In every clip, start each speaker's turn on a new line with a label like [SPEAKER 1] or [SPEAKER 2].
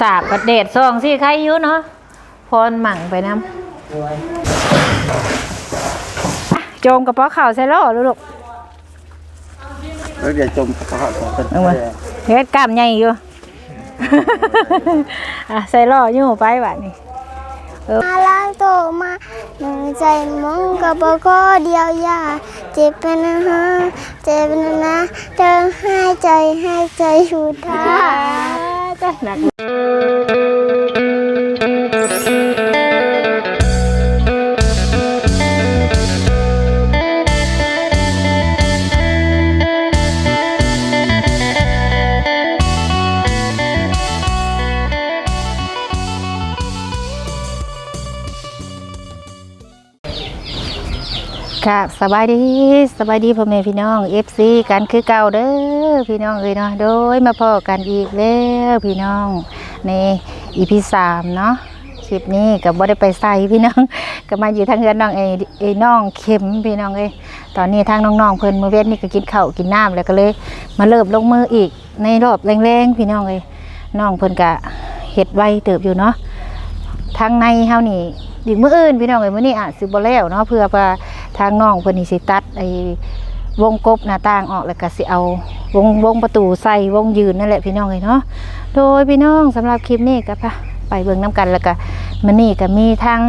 [SPEAKER 1] สาบกับเดดซองสิใครอยู่เนาะพรหมั่งไปน้ำอะโจมกระเพาะข่าวใส่ล้อลูก
[SPEAKER 2] แล้วเดี๋ยวจมกระเพาะของคน
[SPEAKER 1] เอามาเฮ็ดกล้ามใหญ่อยู่อะใส่ล้ออยู่ไปบัดนี้
[SPEAKER 3] มาล้างโตมาหนึ่งใจมองกับบ่ก็เดียวยาเจ็บเป็นนะฮะเจ็บเป็นนะเดินให้ใจให้ใจสุดท้า ย
[SPEAKER 1] จ้ ค่ะสบายดีสบายดีพ่อแม่พี่น้อง FC กันคือเก่าเด้อพี่น้องเอ้ยเนาะโดยมาพอกันอีกแล้วพี่น้องใน EP 3เนาะคลิปนี้ก็บ่ได้ไปใส่พี่น้องก็มาอยู่ทางเฮือนน้องไอ้ไอ้น้องเข็มพี่น้องเอ้ยตอนนี้ทางน้องๆเพิ่นมื้อเว้นนี่ก็กินข้าวกินน้ำแล้วก็เลย มาเริ่มลงมืออีกในรอบแรงๆพี่น้องเอ้ยน้องเพิ่นก็เฮ็ดไวเติบอยู่เนาะทางในเฮานี่อีกมื้ออื่นพี่น้องเอ้ยมื้อนี้อาจสิบ่แล้วเนาะเพื่อว่า ทางน้องเพิ่นนี่สิตัดไอ้วงกบหน้าต่างออกแล้วก็สิเอาวงวงประตูใส่วงยืนนั่นแหละพี่น้องเอ้ยเนาะโดยพี่น้องสำหรับคลิปนี้ก็พาไปเบิ่งนํกันแล้วก็มื้อนี้ก็มีทาง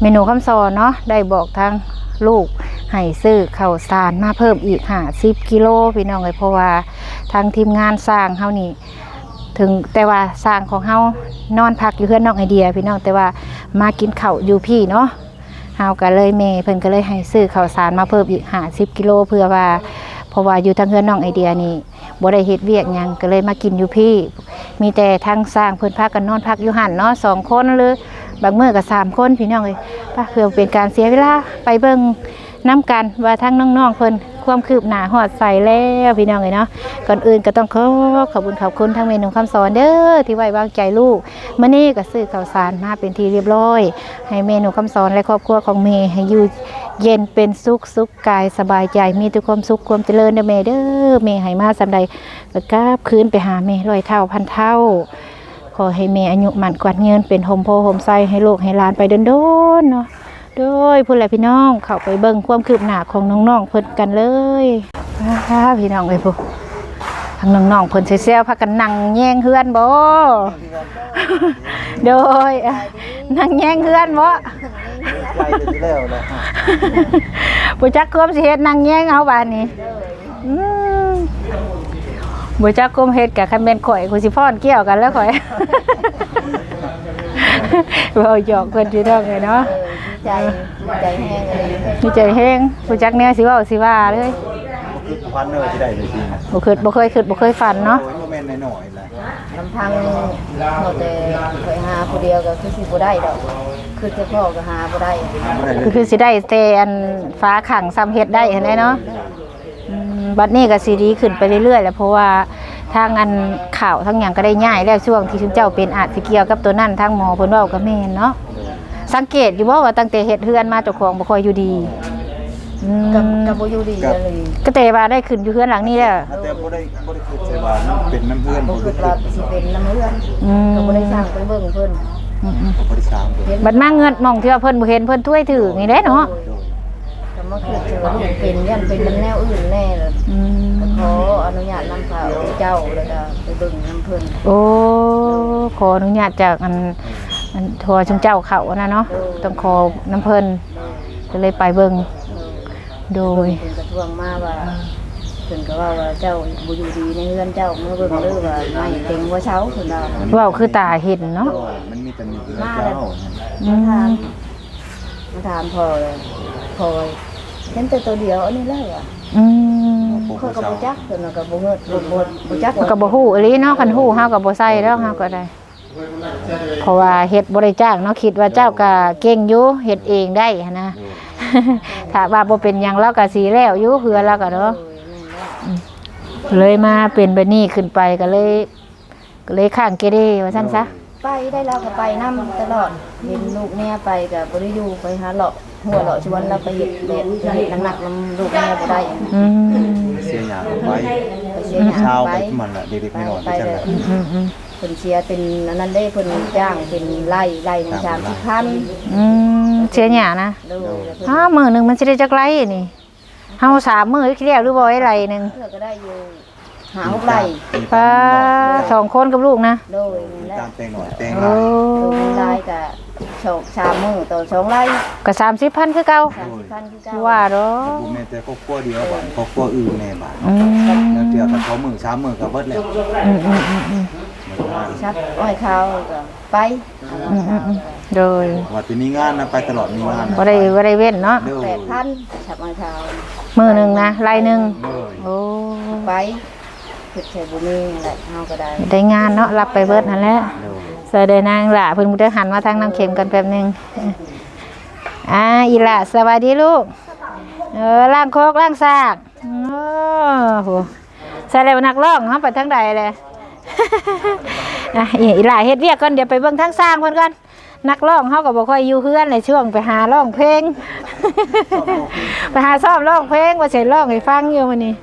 [SPEAKER 1] เมนูคำสอนเนาะได้บอกทางลูกให้ซื้อข้าวสารมาเพิ่มอีก50กิโลพี่น้องเอ้ยเพราะว่าทางทีมงานสร้างเฮานี่ถึงแต่ว่าสร้างของเฮานอนพักอยู่เพื่อนน้องไอเดีย พี่น้องแต่ว่ามากินข้าวอยู่พี่เนาะ เฮาก็เลยเมเพิ่นก็เลยให้ซื้อข้าวสารมาเพิ่มอีก50กิโลเพื่อว่าเพราะว่าอยู่ทางเพื่อนน้องไอเดียนี่บ่ได้เฮ็ดเวียกหยังก็เลยมากินอยู่พี่ มีแต่ทางสร้างเพิ่นพักกันนอนพักอยู่หั่นเนาะสองคนหรือบางมื้อก็สามคนพี่น้องเอ้ยป้าเพื่อเป็นการเสียเวลาไปเบิ่ง น้ำกันว่าทั้งน้องๆเพิ่นความคืบหน้าฮอดใส่แล้วพี่น้องเอ้ยเนาะก่อนอื่นก็ต้องขอขอบคุณขอบคุณทั้งเมนูคำสอนเด้อที่ไว้วางใจลูกมื่อนี้ก็ซื้อข้าวสารมาเป็นทีเรียบร้อย ให้เมนูคำสอนและครอบครัวของเมย์ให้อยู่เย็นเป็นสุขสุขกายสบายใจมีแต่ความสุขความเจริญเด้อเมย์เด้อเมย์ให้มาสำใดก็กราบคืนไปหาเมย์ร้อยเท่าพันเท่าขอให้เมย์อายุหมันกวาดเงินเป็นโฮมโพโฮมไซให้ลูกให้หลานไปเดินโดนๆเนาะ โดยผู้ใหญ่พี่น้องเข้าไปเบิ่งความคืบหน้าของน้องๆเพิ่นกันเลยว้าพี่น้องเอ้ยพวกทางน้องๆเพิ่นเซลพากันนั่งแย่งเฮือนบ่โดยนั่งแย่งเฮือนบ่บ่จักควมสิเฮ็ดนั่งแย่งเอาบาดนี้บ่จักควมเฮ็ดกะคันแม่นข่อยกูสิฟ้อนเกี่ยวกันแล้วข่อยเว้าหยอกเพิ่นพี่น้องเลยเนาะ
[SPEAKER 3] ใจใจแห้งเลย
[SPEAKER 1] มีใจแฮงบ่จักแนวสิเว้าสิว่าเลย
[SPEAKER 2] คือพันเนอร์ที่ได้เลยจริงนะ
[SPEAKER 1] บ่เคยบ่เคยคิดบ่เคยฝันเนาะ
[SPEAKER 2] โอ้ยโมเมนต์หน่อยๆเลย
[SPEAKER 4] ลำพังหมดแต่เคยหาผู้เดียวก็คือสิบ่ได้ดอก คือจะพ่อก็หาบ่ได้
[SPEAKER 1] ก็คือสิได้แต่อันฟ้าขังซ้ำเฮ็ดได้เห็นไหมเนาะอืมบัดนี้ก็สิดีขึ้นไปเรื่อยๆแหล้วเพราะว่าทางอันข่าวทั้งอย่างก็ได้ง่ายแล้วช่วงที่ชุนเจ้าเป็นอาจสิเกี่ยวกับตัวนั้นทางหมอเพิ่นเว้ากับแม่นเนาะ สังเกตอยู่บ่ว่าตั้งแต่เฮ็ดเฮือนมาเจ้าของบ่ค่อยอยู่ดีอืม
[SPEAKER 4] กับกับบ่อยู่ดีเลย
[SPEAKER 1] ก็แต่ว่าได้ขึ้นอยู่เฮือนหลังนี้แล้ว
[SPEAKER 2] แต่บ่ได้บ่ได้คิดใช่ว่ามันเป็นน้ำเพื่อน
[SPEAKER 4] บ่
[SPEAKER 2] บ่
[SPEAKER 4] คิ
[SPEAKER 2] ได้
[SPEAKER 4] ด
[SPEAKER 2] คิ
[SPEAKER 4] ว่า
[SPEAKER 2] ด
[SPEAKER 4] สิเป็นน้ำเลือด
[SPEAKER 1] อืม
[SPEAKER 4] ก็บ่ได้สร้างไปเบิ่งเพิ่น
[SPEAKER 1] อืม
[SPEAKER 2] บ่ได้สร้างเลย
[SPEAKER 1] ๆบัดมาเงินหมองที่ว่าเพิ่นบ่เห็นเพิ่นถ้วยถือนี่แหละเนาะ
[SPEAKER 4] ก็มาคือเจอลูกเป็นยันเป็นมันแนวอื่นแน่เลย
[SPEAKER 1] อืม
[SPEAKER 4] ขออนุญาตนำพาเจ้าแล้วก็ไปเบิ่งน้ำเพิ่น
[SPEAKER 1] โอ้ขออนุญาตจากอัน อันทัวร์ชุมเจ้าเขานะเนาะต้องขอน้ำเพิ่นก็เลยไปเบิ่งโดย
[SPEAKER 4] เพิ่นก็ทวงมาว่าเพิ่นก็ว่าว่าเจ้าบ่อยู่ดีในเรือนเจ้าเมื่อเบิ่งเด้อว่าไม่เต็งว่าเช้าเพิ่นว่า
[SPEAKER 1] เว้าคือตาเห็นเนาะ
[SPEAKER 2] โอ้ยมันมีแต่หนึ่งเจ้า
[SPEAKER 1] อืม
[SPEAKER 4] ถามมาถามพ่อเลยพ่อเห็นแต่ตัวเดียวอันนี้แล้วอะ
[SPEAKER 1] อืม
[SPEAKER 4] เขาก็บ่จักเพิ่นว่าก็บ่เฮ็ดบ่บ่บ่จัก
[SPEAKER 1] ก็บ่ฮู้อีหลีเนาะคันฮู้เฮาก็บ่ใส่แล้วเฮาก็ได้ เพราะว่าเฮ็ดบ่ได้จ้างเนาะคิดว่าเจ้าก็เก่งอยู่เฮ็ดเองได้หั้นนะถ้าว่าบ่เป็นหยังเราก็สิแล้วอยู่เฮือเราก็เนาะเลยมาเป็นแบบนี้ขึ้นไปก็เลยก็เลยข้างเกเรว่าซั่นซะ
[SPEAKER 4] ไปได้แล้วก็ไปนํตลอดเห็นลูกแม่ไปก็บ่ได้อยู่ไปหาเลาะหัวเลาะชวนเราไปเฮ็ดเฮ็ดเฮ็ดหนักๆนํลูกแม่บ่ได้
[SPEAKER 1] อืม
[SPEAKER 2] เสียหยาออกไป
[SPEAKER 4] ไปเสียหยัง
[SPEAKER 2] เช้า
[SPEAKER 4] ไป
[SPEAKER 2] ไปมันละเด็กๆไม่นอนไปจังเลย
[SPEAKER 1] อืมอืม
[SPEAKER 4] เพิ่นเชียร์เป็นอันนั้นได้เพิ่นจ้างเป็นไล่ไล่หนึ่งสามสิบพัน
[SPEAKER 1] อืมเสียหยานะ
[SPEAKER 4] โดยแล้วเพิ่น
[SPEAKER 1] อ้าวมือหนึ่งมันจะได้จักไรนี่เฮาสามมือขี้เรียวหรือบ่ไอ้ไรหนึ่ง
[SPEAKER 4] เพื่อก็ได้อยู่หาหกไร่
[SPEAKER 1] ป้าสองคนกับลูกนะ
[SPEAKER 4] โดยนั่นแหละ
[SPEAKER 2] ตามเตงหน่อยเตง
[SPEAKER 1] โอ้
[SPEAKER 2] ลาย
[SPEAKER 4] โดยเป็นไร่กับโชคสามมือต่อสองไร่
[SPEAKER 1] ก็สามสิบพันคือเก่า
[SPEAKER 4] สามสิบพันคือเก้า
[SPEAKER 1] ว่าดอ
[SPEAKER 2] บุแม่แต่ครอบครัวเดียวบ้านครอบครัวอื่นแน่บ้าน
[SPEAKER 1] อืม
[SPEAKER 2] แล้วเดียวกับเขามือสามมือกับเบิดแล้ว
[SPEAKER 1] อืมอืมอืมอืม
[SPEAKER 2] มันก็ว่า
[SPEAKER 4] ชัดอ้อยเขาก็ไป
[SPEAKER 1] อืมอืมอืมโดย
[SPEAKER 2] ว่าจะมีงานนะไปตลอดมีงาน
[SPEAKER 1] บ่ได้บ่ได้เว้นเนาะ
[SPEAKER 2] เด้อ
[SPEAKER 4] แปดพันชับอ้อยเขา
[SPEAKER 1] มือหนึ่งนะไรหนึ่ง
[SPEAKER 2] เด้อ
[SPEAKER 1] โอ้
[SPEAKER 4] ไปคือใช้บุมีนั่นแหละเขาก็ได้
[SPEAKER 1] ได้งานเนาะรับไปเบิดนั่นแหละ
[SPEAKER 2] เด้อ
[SPEAKER 1] สวัสดีนางละเพิ่นมุได้หันมาทางน้ำเข็มกันแป๊บหนึงอ่าอีละสวัสดีลูกเออล่างโคกล่างซากโอ้โหใส่แล้วนักร้องเฮาไปทางใดเลย อะอีอีหล่าเฮ็ดเวียกก่อนเดี๋ยวไปเบิ่งทางสร้างเพิ่นก่อนนักร้องเฮาก็บ่ค่อยอยู่เฮือนเลยช่วงไปหาร้องเพลง ไปหาซ้อมร้องเพลงว่าสิร้องให้ฟังอยู่มื้อนี้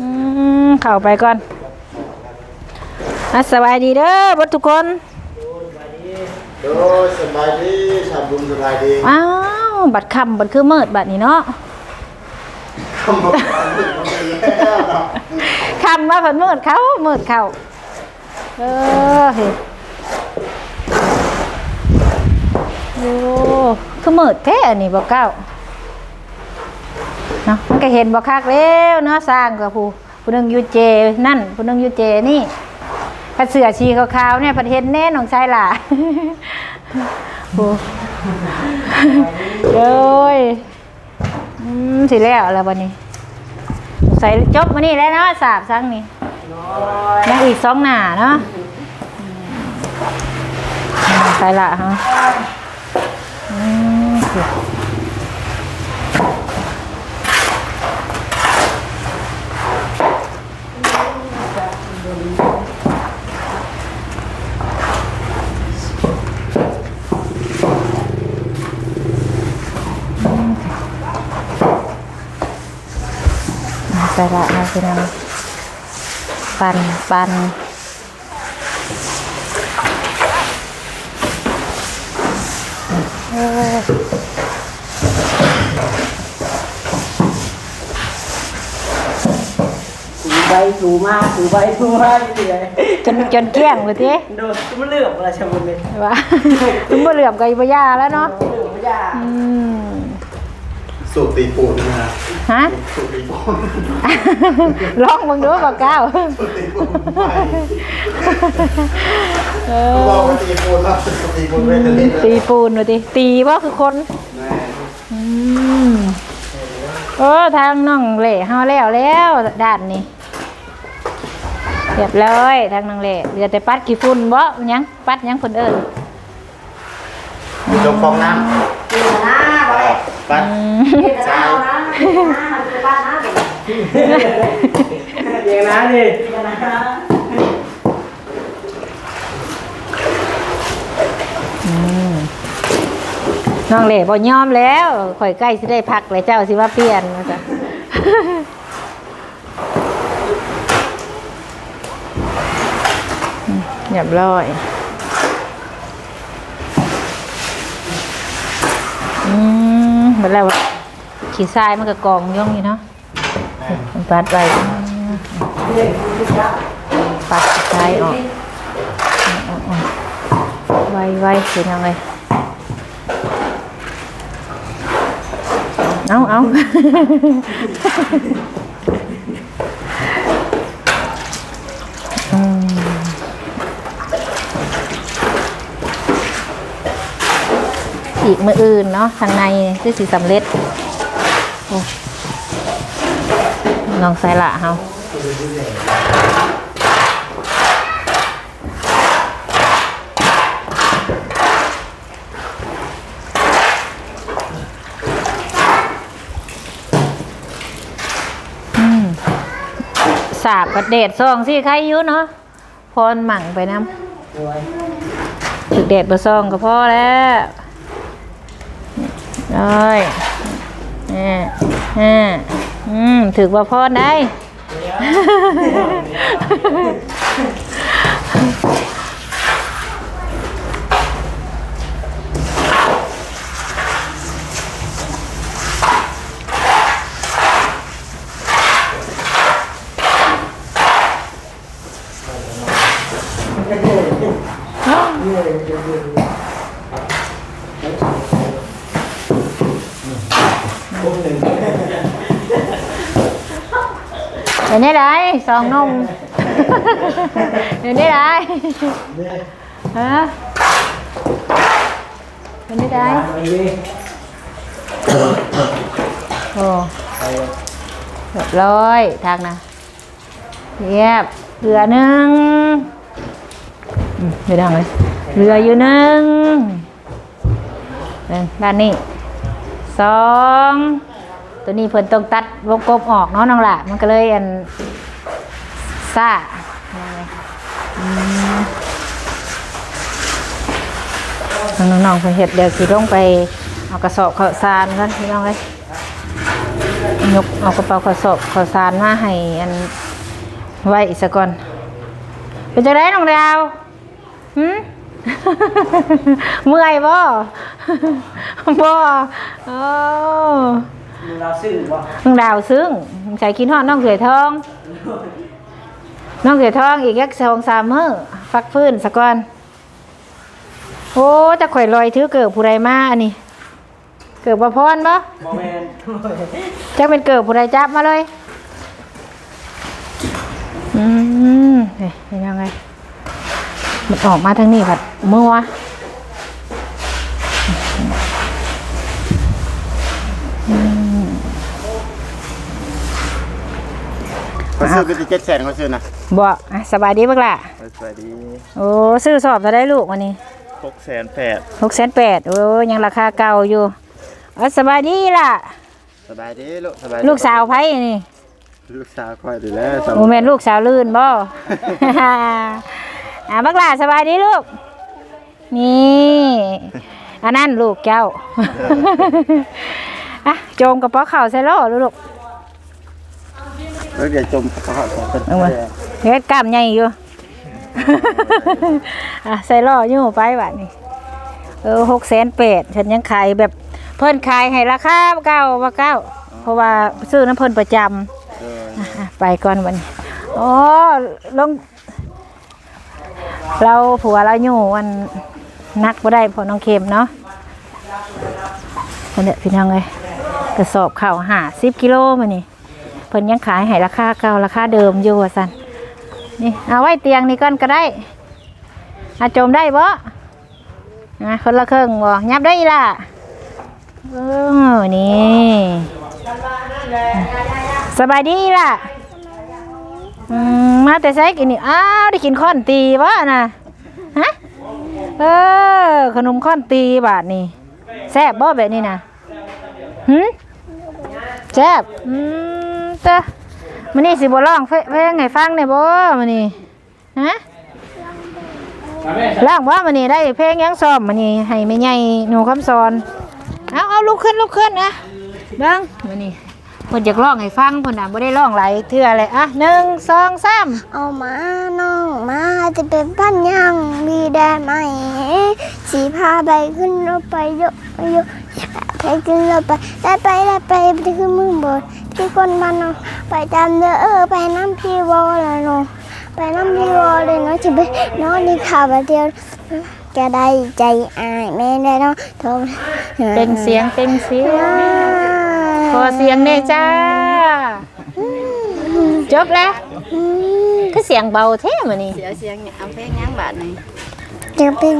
[SPEAKER 1] อืมเข้าไปก่อนอะสวัสดีเด้อเบ่ทุกคน
[SPEAKER 2] โดยสบายดีชาวบุญสบายดี
[SPEAKER 1] อ้าวบัดค่ำบัดคือมืดบัดนี้เนาะค่ำมาเพิ่นมืดเขามืดเขา เออเฮ้ยโอ้คือมืดแท้อันนี้บ่เก้าเนาะมันก็เห็นบ่คักแล้วเนาะสร้างกับผู้ผู้นึงยูเจนั่นผู้นึงยูเจนี่ผ้าเสือชีขาวๆเนี่ยเพิ่นเห็นแน่น้องชายหล่ะโอ้เลยอืมสิแล้วแล้ววันนี้ใส่จบมานี่แล้วเนาะสาบซังนี่ ยังอีกสองหน้าเนาะอืมใส่ละฮะอืมสิใส่ละนะพี่น้อง ปันปัน
[SPEAKER 5] ถูใบถูมาถูใบถูมาอยู่เลย
[SPEAKER 1] จนจนเกลี้ยงเลยที
[SPEAKER 5] โดนมันเลือกอะไรชาวบุญเลย
[SPEAKER 1] ว่าถึงบ่เหลื่อมกับอีบยาแล้วเนาะ
[SPEAKER 5] เลือกไม่ได้
[SPEAKER 1] อืม
[SPEAKER 2] สูตรตีปูนนะ
[SPEAKER 1] ฮะ
[SPEAKER 2] สูตรตีปูน
[SPEAKER 1] ลองมึงดูบ่ก้าว
[SPEAKER 2] สูตรตีปูนไป
[SPEAKER 1] เอ
[SPEAKER 2] บอก
[SPEAKER 1] อ
[SPEAKER 2] ว่าตีปูนแล้วสูตรตีปูนไม่ได้เล่น
[SPEAKER 1] ตีปูนดูดิตีว่าคือคน
[SPEAKER 2] แม่
[SPEAKER 1] อืมเออทางน้องเหล่เฮาแล้วแล้วด้านนี้เรียบร้อยทางน้องเหล่เหลือแต่ปัดกี่ฝุ่นบ่ยังปัดยังเพิ่นเอิ้น
[SPEAKER 2] มีจมฟองน้
[SPEAKER 5] เลือกนะบอยำ
[SPEAKER 2] ปัด
[SPEAKER 1] อืม
[SPEAKER 5] เลือกนะเอานะ เดี๋ยวนะดิน้
[SPEAKER 1] องเล่บ่ยอมแล้วข่อยใกล้สิได้พักแล้วเจ้าสิว่าเปลี่ยนว่าจ้ะอืมเรียบร้อยอืมหมือนแล้ว ขี้ทรายมันก็กองย่องอยู่เนาะมันปัดไปปัดขี้ทรายออกออกออกไวไวเป็นยังไงเอาเอาอีกมืออื่นเนาะทางในคือสีสำเร็จ ลองใส่ละเฮาอืมสาบกับเดดซองสิใครอยู่เนาะพรหมั่งไปน้ำถึกเดดบะซองก็พอแล้วได้ แน่แน่อืมถึกว่าพอได้ เดี๋ยวนี้ได้สองนม เดี๋ยวนี้ได้ฮะเดี๋ยวนี้ได้
[SPEAKER 5] ไปดิ
[SPEAKER 1] โอ้เรียบร้อยทางนะเรียบเหลือหนึ่งอืมเดี๋ยวดังเลยเหลืออยู่หนึ่งหนึ่งด้านนี้สอง ตัวนี้เพิ่นต้องตัดวงกลมออกเนาะน้องละมันก็เลยอันซ่าอืมน้องๆเพิ่นเฮ็ดเดี๋ยวสิลงไปเอากระสอบข้าวสารกันพี่น้องเลยยกเอากระเป๋าข้าวสอบข้าวสารมาให้อันไว้อีกสักก่อนเป็นจะได้น้องดาวหืมเมื่อยบ่บ่โอ้
[SPEAKER 5] มึงเราซื้อบ่
[SPEAKER 1] น้องดาวซึ้งใส่กินฮอดน้องเสือทอง น้องเสือทองอีกยักสองสามมื้อฟักฟื้นสักก่อนโอ้จะข่อยลอยถือเกิดผู้ใดมาอันนี้ เกิดบ่พรบ่
[SPEAKER 5] บ่แม่น
[SPEAKER 1] จะเป็นเกิดผู้ใดจับมาเลย อืมเฮ้ยเป็นยังไง มันออกมาทางนี้ผัดเมื่อวะ
[SPEAKER 2] เขาซื้อก็จะเจ็ดแสนเขาซื้อนะ
[SPEAKER 1] บอกอะสบายดีบ้างล่ะ
[SPEAKER 2] สวัสดี
[SPEAKER 1] โอ้ซื้อสอบจะได้ลูกวันนี้
[SPEAKER 2] หกแสนแปด
[SPEAKER 1] หกแสนแปดโอ้ยังราคาเก่าอยู่อ๋อสบายดีล่ะ
[SPEAKER 2] สบายดีลูกสบายดี
[SPEAKER 1] ลูกสาวไพ่นี่
[SPEAKER 2] ลูกสาวคอยดูแลสาว
[SPEAKER 1] โมเมนลูกสาวลื่นบ่อะบักหลาสบายดีลูกนี่อันนั้นลูกเจ้าอะโจมกระเป๋าเข่าวใส่ล้อลูก
[SPEAKER 2] แล้วเดี๋ยวจมเขาเขาเขาเป็น
[SPEAKER 1] เอามาเฮ็ดกล้ามใหญ่อยู่ อะใส่ล้ออยู่ไปบัดนี้เออหกแสนแปดฉันยังขายแบบเพิ่นขายให้ราคาเก้าว่าเก้า เพราะว่าซื้อน้ำเพิ่นประจำ
[SPEAKER 2] เออ
[SPEAKER 1] อะไปก่อนวันนี้อ๋อลง เราผัวเราอยู่วันนักบ่ได้เพอน้องเข็มเนาะคนเนี้ยพี่น้องเลยกระสอบข้าวหาสิบกิโลมานี่ เพิ่นยังขายให้ราคาเก่าราคาเดิมอยู่สันนี่เอาไว้เตียงนี่ก่อนก็ได้อาโจมได้บ่นะคนละเครึ่องบ่ยับได้ล่ะเออนี่สบายดีล่ะมมาแต่ใช้กินนี่อ้าวได้กินข้อนตีวะนะฮะเออขนมข้อนตีบาทนี่แซ่บบ่แบบนี้นะหืมแซ่บอืม เต้อมันนี่สิบ่ร้องเพเพลงให้ฟังได้บ่มันนี่ฮะร้องว่ามันนี่ได้เพลงหยังซ้อมมันนี่ให้แม่ใหญ่หนูคำสอนเอาเอาลุกขึ้นลุกขึ้นนะเบิ่งมันนี่เพิ่นอยากร้องให้ฟังเพิ่นน่ะบ่ได้ร้องหลายเทื่อเลยอะหนึ่งสองสาม
[SPEAKER 3] เอามาน้องมาจะเป็นบ้านยังมีได้ไหมสีพาไปขึ้นรถไปเยอะเยอะไปขึ้นรถไปได้ไปได้ไปไปขึ้นเมืองบน ที่คนมันเนาะไปจำเด้อเออไปน้ำพี่วอแล้วเนาะไปน้ำพี่วอเลยเนาะจะไปนอนในข่าวเดียวจะได้ใจอายแม่ได้เนาะโทร
[SPEAKER 1] เป็นเสียงเป็นเสียงขอเสียงเน่จ้าจบแล้วก็เสียงเบาแท้มานี่
[SPEAKER 4] เสียเสียงเอาเพลงยังบาดนี่
[SPEAKER 3] จะเป็น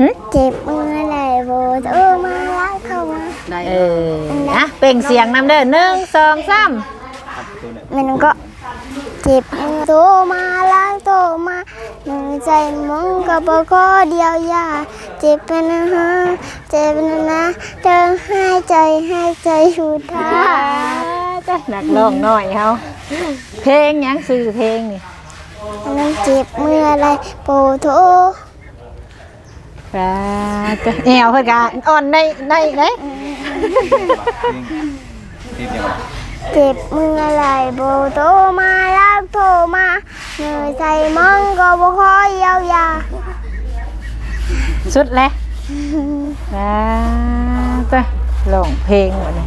[SPEAKER 1] หึ
[SPEAKER 3] เจ็บมือไหลโบเออมารักเข้ามา
[SPEAKER 4] ได้
[SPEAKER 1] เออนะเป่งเสียงนำเด้อหนึ่งสองสาม
[SPEAKER 3] มันก็เจ็บมือโตมาล้างโตมาหนึ่งใจมึงก็บอกก็เดียวยาเจ็บเป็นนะฮะเจ็บเป็นนะเดินให้ใจให้ใจสุดท้าย
[SPEAKER 1] จ้ะนักร้องหน่อยเฮาเพลงหยังซื้อเพลงนี่
[SPEAKER 3] มันเจ็บมืออะไรโปโท
[SPEAKER 1] จ้าจ้ะแอวเพิ่นก็อ่อนในในไหน
[SPEAKER 3] เจ็บมืออะไรโบโตมาล้างโตมาหนึ่งใจมึงก็บอกก็เดียวยา
[SPEAKER 1] สุดแล้วจ้าจ้ะร้องเพลงวันนี้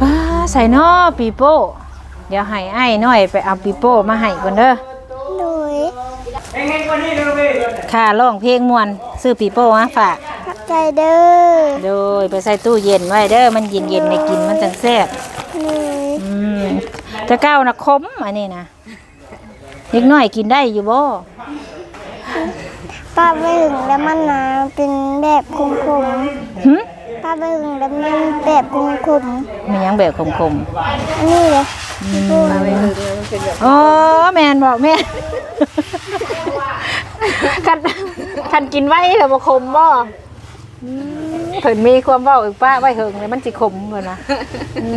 [SPEAKER 1] ป้าใส่นอปีโป้ เดี๋ยวให้ไอ้ายน้อยไปเอาปีโป้มาให้ก่อนเด้อ
[SPEAKER 3] โดย
[SPEAKER 1] ค่ะร้องเพลงม่วนซื้อปีโป้มาฝาก
[SPEAKER 3] ขอบ ใจเด้อ
[SPEAKER 1] โดยไปใส่ตู้เย็นไว้เด้อมันเย็นๆในกินมันจังแซ่บ
[SPEAKER 3] เลย
[SPEAKER 1] อืมแต่เก้านะคมอันนี้นะเล็กน้อยกินได้อยู่บ่
[SPEAKER 3] ป้าไปถึงแล้วมันนะเป็นแบบคม
[SPEAKER 1] หึ
[SPEAKER 3] ๆป้าไปถึงแล้วมันแบบคม
[SPEAKER 1] มีหยังแบบคม
[SPEAKER 3] ๆอันนี้เลย
[SPEAKER 1] ๆอ๋อแม่นบอกแม่นคันคันกินไว้แล้วบ่คมบ่อืม เพิ่นมีความเว้าอีกป้าไว้เฮิงเลยมันสิคมเพิ่นนะอื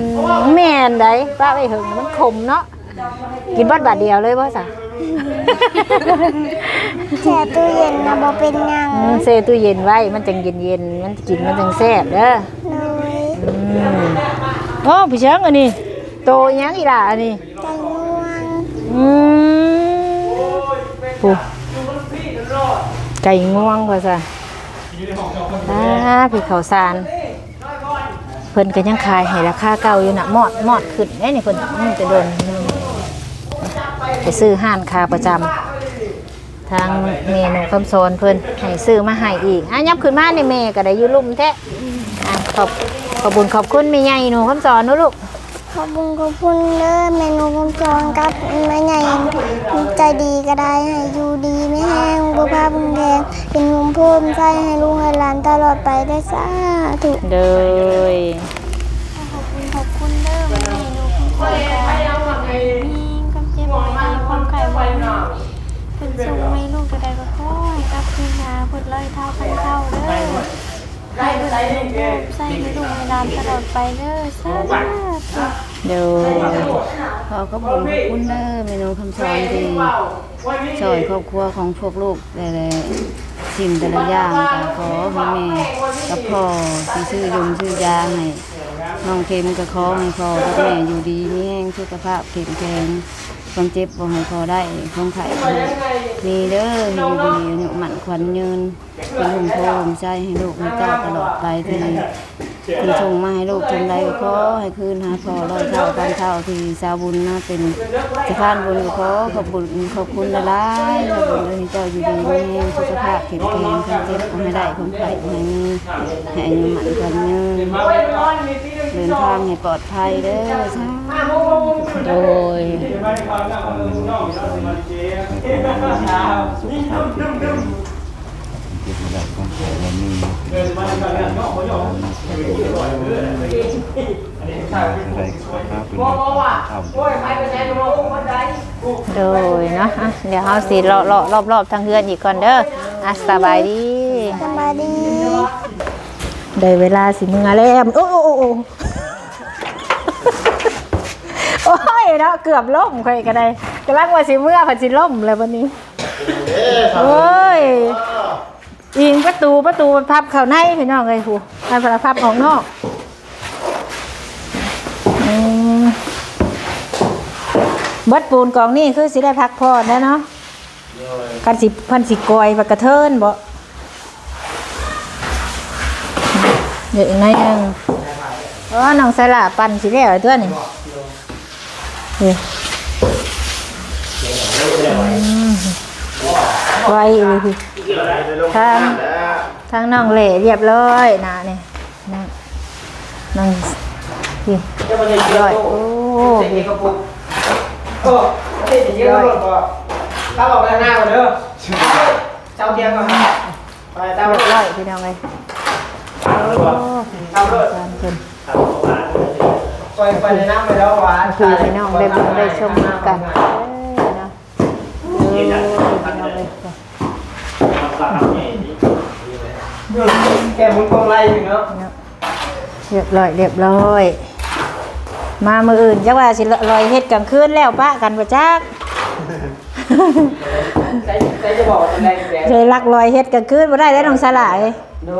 [SPEAKER 1] มแม่นได้ป้าไว้เฮิงมันคมเนาะกินบัดบาดเดียวเลยบ่ซะ
[SPEAKER 3] แช่ตู้เย็นนะบอเป็นหยัง
[SPEAKER 1] อืมเซตู้เย็นไว้มันจังเย็นๆมันกินมันจังแซ่บเด้อ
[SPEAKER 3] เลย
[SPEAKER 1] อืมโอ้พี่เช้างอันนี้ โตอีหยังอีหล่ะอันนี้
[SPEAKER 3] ใจง่วง
[SPEAKER 1] อืมปูไก่ง่วงว่าซะ อ่าพี่เขาวสารเพิ่นก็ยังขายให้ราคาเก่าอยู่นะมอดมอดขึ้นได้นี่เพิ่นมันจะโดนไปซื้อห้านคาประจำทางเมนูคำสอนเพิ่นให้ซื้อมาให้อีกอะยับขึ้นมาในเมก็ได้อยู่ลุ่มแท้อะขอบขอบุญขอบคุณแม่ใหญ่หนูคำสอนนาะลูก
[SPEAKER 3] ขอบคุณขอบคุณเด้อเมนูคำจองกับแม่ใหญ่ใจดีก็ได้ให้อยู่ดีไม่แห้งบุพาบุญแดงเป็นหุ่มพุ่มใจให้ลูกให้หลานตลอดไปได้สาธุ
[SPEAKER 1] เดย
[SPEAKER 3] ขอบคุณขอบคุณเด้อเมนูคำจองมีกำเจ็บไม่ดีความไข่ไว้เป็นสูงไม่ลูกจะได้ก็ค่อยกับคืนหาพุดเลยเท่าพันเท่าเด้อให้ลูกใส่ให้ลูกให้หลานตลอดไปเด้อสาธุ
[SPEAKER 1] เดี๋ยว
[SPEAKER 6] ขอขอบคุณขอบคุณเด้อเมนูคำสอนที่ช่วยครอบครัวของพวกลูกแต่ละสิ่งแต่ละอย่างก็ขอให้แม่กับพ่อที่ชื่อยมชื่อยาให้น้องเค็มก็ขอให้พ่อกับแม่อยู่ดีมีแห้งสุขภาพแข็งแรงความเจ็บบ่ให้พอได้ความไข่มีเด้อให้อยู่ดีอายุหมันขวัญยืนเป็นหุ่มโพมใจให้ลูกให้เจ้าตลอดไปที่ ที่ส่งมาให้ลูกทำไรก็ขอให้คืนหาพอร้อยเท่าพันเท่าที่สาวบุญนะเป็นสะพานบุญก็ขอขอบคุญขอบคุณละลายขอบคุณเลยเจ้าอยู่ดีมีแรงสุขภาพแข็งแรงความเจ็บก็ให้ได้ความไข่ให้มีให้อายุหมันกันยืนเดินทางให้ปลอดภัยเด้อสาธุ
[SPEAKER 1] โด ยโดยเนาะอะเดี๋ยวเราสิเลาะเลาะรอบรอบๆทางเฮือนอีกก่อนเด้ออะสบายดี
[SPEAKER 3] สบายดี
[SPEAKER 1] ได้เวลาสิมึงอะไรแอมโอ้โอ้โอ้โอ้โอ้ยเนาะเกือบล่มใครก็ได้กำลังว่าสิเมื่อผัดสิล่มเลยวันนี้
[SPEAKER 2] เอ๊ะ
[SPEAKER 1] โอ้ย อิงประตูประตูพับเข้าในพี่น้องเลยผู้มันพับออกนอกอืมเบิดปูนกองนี่คือสิได้พักพอแล้วเนาะกันสิพันสิกอยปากกระเทินบ่เดี๋ยวอีกหน่อยนึงอ๋อน้องสลาปั่นสิแล้วไอ้ตัวนี่นี่อืม ไวเลยพี่ทางทางน้องเหล่เรียบร้อยนะเนี่ยนั่งนั่งพี่เรียบร้อยโอ้พี่
[SPEAKER 5] โอ้เด็กเยอะเลยก็ถ้าบอกไปหน้าก่อนเด้อเจ้าเทียงก่อนไปตาม
[SPEAKER 1] เรี
[SPEAKER 5] ร
[SPEAKER 1] ย
[SPEAKER 5] ถ
[SPEAKER 1] บร้อยพี่น้องเลยโอ้
[SPEAKER 5] ตามรถ
[SPEAKER 1] ทานเพิ่น
[SPEAKER 5] ไปไปในน้ำไปแล้วหวาน
[SPEAKER 1] คือพี่น้องได้บุญได้ชมกันเอ้ยเนาะเออพี่น้องเลย
[SPEAKER 5] แกมึงกองไรอยู่เนาะ
[SPEAKER 1] เรียบร้อยเรียบร้อย มามืออื่นจักว่าสิลอยเฮ็ดกลางคืนแล้วปะกันบ่จัก
[SPEAKER 5] ใช้ใช้จะบอกอะไรแก
[SPEAKER 1] เคยลักลอยเฮ็ดกลางคืนบ่ได้แล้วน้องสลาย
[SPEAKER 5] ดู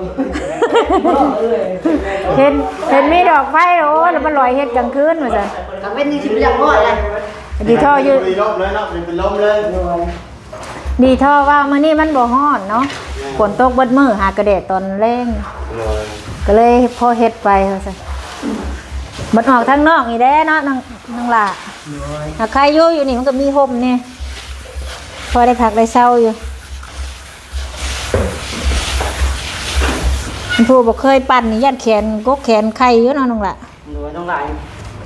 [SPEAKER 1] เห็นเห็นมีดอกไฟโอ้แล้วมันลอยเฮ็ดกลางคืนว่าซั่น
[SPEAKER 5] ทำเป็นนี่ชิบยังง่อยเลย
[SPEAKER 1] ดีท่ออยู่
[SPEAKER 2] มีลมเลยเนาะเป็นลมเลย
[SPEAKER 1] ดีท่อว่ามื้อนี้มันบ่ฮ้อนเนาะฝนตกเบิดมื้อหากระแดดตอนแรง
[SPEAKER 2] เลย
[SPEAKER 1] ก็เลยพอเฮ็ดไปว่าซั่นมันออกทางนอกนี่แด้เนาะนางนางหล่าหากใครอยู่อยู่นี่มันก็มีห่มนี่พอได้พักได้เศร้าอยู่ผู้บอกเคยปั่นนี่ยัดแขนกกแขนไข่อยู่เนาะน้องละ
[SPEAKER 5] หนูต้องหลาย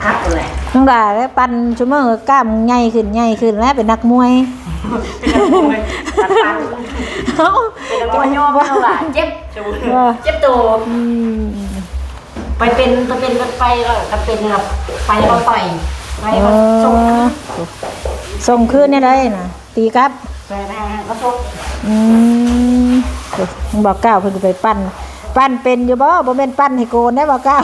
[SPEAKER 5] คักเลย
[SPEAKER 1] น้องละแล้วปั่นชั่วโมงก็กล้ามใหญ่ขึ้นใหญ่ขึ้นแล้วเป็นนักมวย
[SPEAKER 5] เป็นนักมวยตัดตัง
[SPEAKER 1] เอ้า
[SPEAKER 5] เป็นนักมวยย่อไม่ต้องหลายเจ็บเจ็บตัว
[SPEAKER 1] อืม
[SPEAKER 5] ไปเป็นไปเป็นไปแล้วถ้าเป็นแบบไปแล้วก็ต่อยไป
[SPEAKER 1] เอ
[SPEAKER 5] ก็ส่ง
[SPEAKER 1] ส่งคืนเนี่ยได้นะตีกลับ
[SPEAKER 5] ไปนะก็ส่ง
[SPEAKER 1] อืมบอกก้าวเพิ่นไปปั้นปั้นเป็นอยู่บ่บ่แม่นปั้นให้โกนได้บ่ก้าว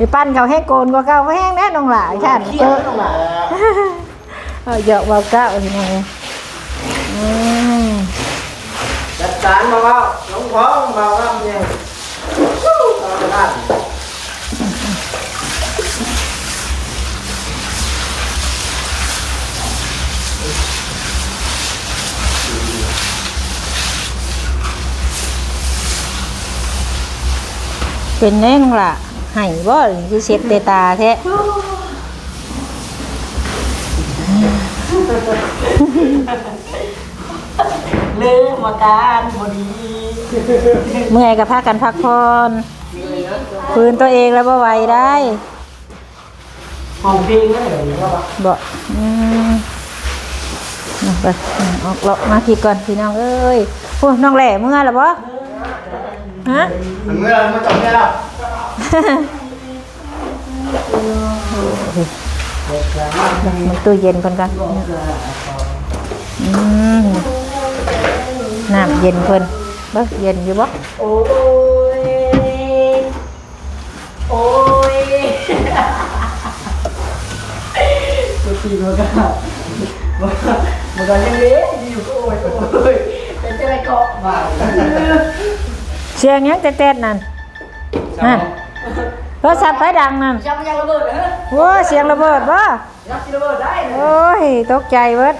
[SPEAKER 1] ไปปั้นเขาให้โกนกว่าเก่าบ่แห้งแน่น้องหลายฉัน
[SPEAKER 5] เที่ยวต้องหลาย
[SPEAKER 1] เออเยอะบ่ก้าวพี่น้องเอ้ยอืม
[SPEAKER 5] จัดการมาว่าน้องพ่อมาว่าเนี่ยเอาได้
[SPEAKER 1] เป็นแน่น้องหล่ะ ให้บ่คือเช็ดแต่ตาแท้
[SPEAKER 5] ลืมอาการพอดี
[SPEAKER 1] เมื่อยก็พากันพักผ่อนฟื้นตัวเองแล้วบ่ไหวได้
[SPEAKER 5] ห้องเพลงนั่นเหรอ
[SPEAKER 1] บ่อืมเอาไปอืมออกเลาะมาพี่ก่อนพี่น้องเอ้ยโอ้น้องแหล่เมื่อแล้วบ่ฮะ
[SPEAKER 2] มันเมื่อมาจบเนี่ยแล้ว
[SPEAKER 1] มันตู้เย็นเพิ่นกันอืมน้ำเย็นเพิ่นเบ่เย็นอยู่บ่
[SPEAKER 5] โอ้ยโอ้ยตัวตีมันก็มันก็มันก็ยังเละอยู่ก็โอ้ยโอ้ยเป็นจะไรเกาะมา
[SPEAKER 1] เสียงหยังแต๊ดๆนั่นนั่น โทรศัพท์ไฟดังนั่น
[SPEAKER 5] จำยังระเบิดเหรอ
[SPEAKER 1] โอ้เสียงระเบิดบ่
[SPEAKER 5] ยักษ์ระเบิดได้
[SPEAKER 1] โอ้ยตกใจเบิด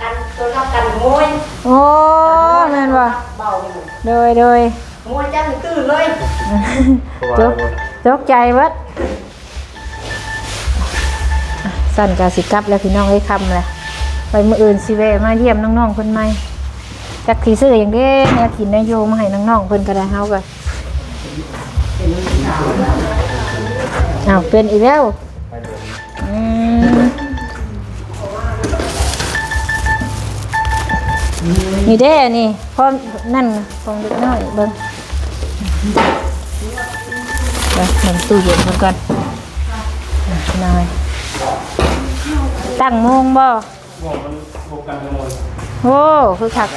[SPEAKER 5] กันตัวรับกันขโมย
[SPEAKER 1] โอ้แม่นบ่
[SPEAKER 5] เบาเลย
[SPEAKER 1] โดยโดย
[SPEAKER 5] ขโมยจังตื่นเลย
[SPEAKER 1] ตกตกใจเบิดอะสั่นกาสิกลับแล้วพี่น้องเอ้ยคำเลยไปมื้ออื่นสิแวะมาเยี่ยมน้องๆเพิ่นใหม่จักสิซื้อหยังเด้แนวกินแนวโยมาให้น้องๆเพิ่นก็ได้เฮาก็ อ้าวเป็นอีกแล้วอืมนี่เด้อนี่พร้อนั่นของเด็กน้อยเบิ่งไปเบิ่งตู้เย็นก่อนนายตั้งโมงบ่โอ้คือคัก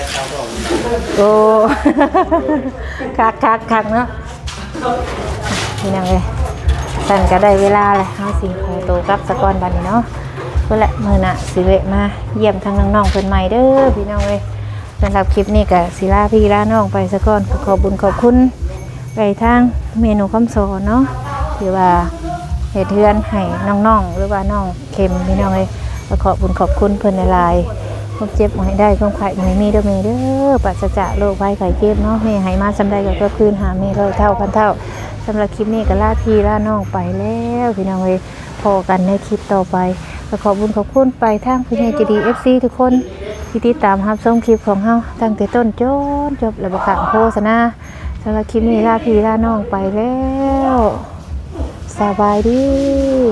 [SPEAKER 1] โอ้คักคักคักเนาะ นี่นังเลยสั่นก็ได้เวลาเลยเฮาสิขอตัวกลับสะกอนบัดนี้เนาะเพิ่นแหละมื้อน่ะสิเวะมาเยี่ยมทางน้องๆเพิ่นใหม่เด้อพี่น้องเอ้ยสำหรับคลิปนี้ก็สิลาพี่ลาน้องไปสะกอนขอขอบคุญขอบคุณไปทางเมนูคำสอนเนาะหรือว่าเหตุเทือนให้น้องๆหรือว่าน้องเค็มพี่น้องเลยขอบคุณขอบคุณเพิ่อนในลายๆความเจ็บบ่ให้ได้ความไข่บ่ให้มีเด้อเมเด้อปราศจาโรคภัยไข้เจ็บเนาะแม่ให้มาสำใดก็เพื่อคืนหาเมร้อยเท่าพันเท่า สำหรับคลิปนี้ก็ลาพี่ลาน้องไปแล้วพี่น้องเลยพอกันในคลิปต่อไปก็ขอบคุณขอบคุณไปทางพี่เนจดีเอฟซีทุกคนที่ติดตามรับชมคลิปของเฮาตั้งแต่ต้นจนจบและประกางโฆษณาสำหรับคลิปนี้ลาพี่ลาน้องไปแล้ว สบายดี